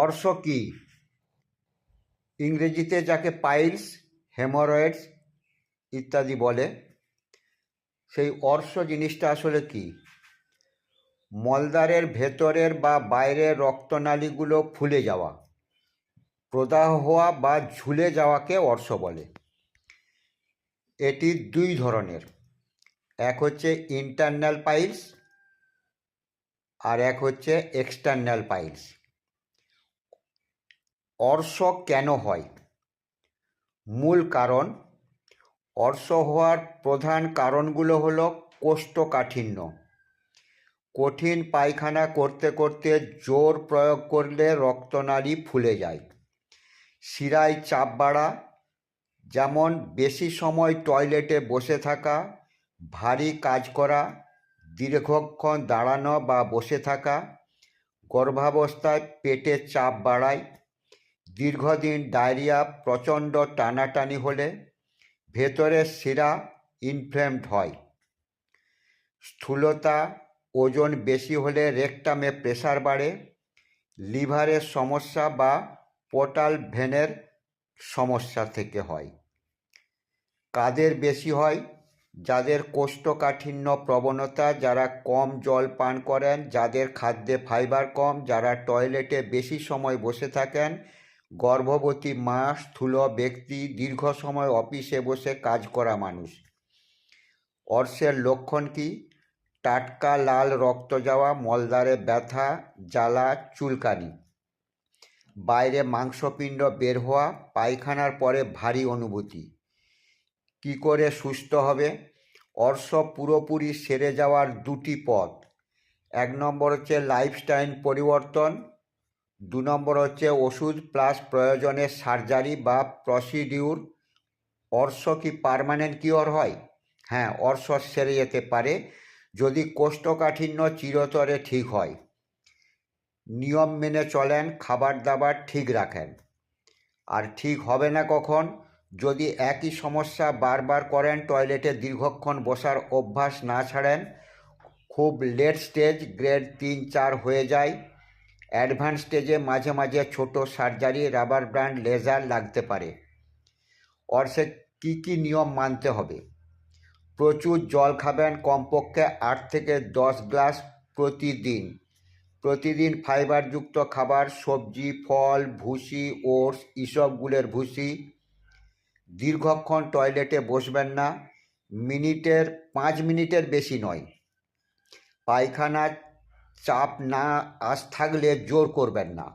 অর্শ কি? ইংরেজিতে যাকে পাইলস, হেমোরয়েডস ইত্যাদি বলে, সেই অর্শ জিনিসটা আসলে কি? মলদ্বারের ভেতরের বা বাইরের রক্তনালীগুলো ফুলে যাওয়া, প্রদাহ হওয়া বা ঝুলে যাওয়াকে অর্শ বলে। এটি দুই ধরনের, এক হচ্ছে ইন্টারনাল পাইলস আর এক হচ্ছে এক্সটার্নাল পাইলস। অর্শ কেন হয়? মূল কারণ, অর্শ হওয়ার প্রধান কারণগুলো হলো কোষ্ঠকাঠিন্য। কঠিন পায়খানা করতে করতে জোর প্রয়োগ করলে রক্তনালী ফুলে যায়। শিরায় চাপ বাড়া, যেমন বেশি সময় টয়লেটে বসে থাকা, ভারী কাজ করা, দীর্ঘক্ষণ দাঁড়ানো বা বসে থাকা, গর্ভাবস্থায় পেটে চাপ বাড়ায় দীর্ঘদিন ডায়রিয়া প্রচণ্ড টানাটানি হলে ভেতরের শিরা ইনফ্লেমড হয়। স্থূলতা, ওজন বেশি হলে রেকটামে প্রেসার বাড়ে লিভারের সমস্যা বা পোর্টাল ভেনের সমস্যা থেকে হয়। কাদের বেশি হয়? যাদের কোষ্ঠকাঠিন্য প্রবণতা, যারা কম জল পান করেন, যাদের খাদ্যে ফাইবার কম, যারা টয়লেটে বেশি সময় বসে থাকেন গর্ভবতী মা, স্থূল ব্যক্তি, দীর্ঘ সময় অফিসে বসে কাজ করা মানুষ। অর্শের লক্ষণ কি? টাটকা লাল রক্ত যাওয়া, মলদ্বারে ব্যথা, জ্বালা, চুলকানি। বাইরে মাংসপিণ্ড বের হওয়া, পায়খানার পরে ভারী অনুভূতি। কি করে সুস্থ হবে? অর্শ পুরোপুরি সেরে যাওয়ার দুটি পথ। এক নম্বর হচ্ছে লাইফস্টাইল পরিবর্তন দু নম্বর হচ্ছে ওষুধ প্লাস প্রয়োজনে সার্জারি বা প্রসিডিউর অর্শ কি পারমানেন্ট কিওর হয়? হ্যাঁ অর্শ সেরে যেতে পারে, যদি কোষ্ঠকাঠিন্য চিরতরে ঠিক হয়। নিয়ম মেনে চলেন খাবার দাবার ঠিক রাখেন। আর ঠিক হবে না কখন? যদি একই সমস্যা বারবার করেন টয়লেটে দীর্ঘক্ষণ বসার অভ্যাস না ছাড়েন, খুব লেট স্টেজ গ্রেড তিন চার হয়ে যায়। অ্যাডভান্স স্টেজে মাঝে মাঝে ছোট সার্জারি, রাবার ব্র্যান্ড লেজার লাগতে পারে। অর্ষে কী কী নিয়ম মানতে হবে? প্রচুর জল খাবেন কমপক্ষে আট থেকে দশ গ্লাস প্রতিদিন। প্রতিদিন ফাইবারযুক্ত খাবার, সবজি, ফল, ভুসি, ওটস ইসবগুলের ভুসি। দীর্ঘক্ষণ টয়লেটে বসবেন না, মিনিটের, পাঁচ মিনিটের বেশি নয়। পায়খানার চাপ না আজ থাকলে জোর করবেন না।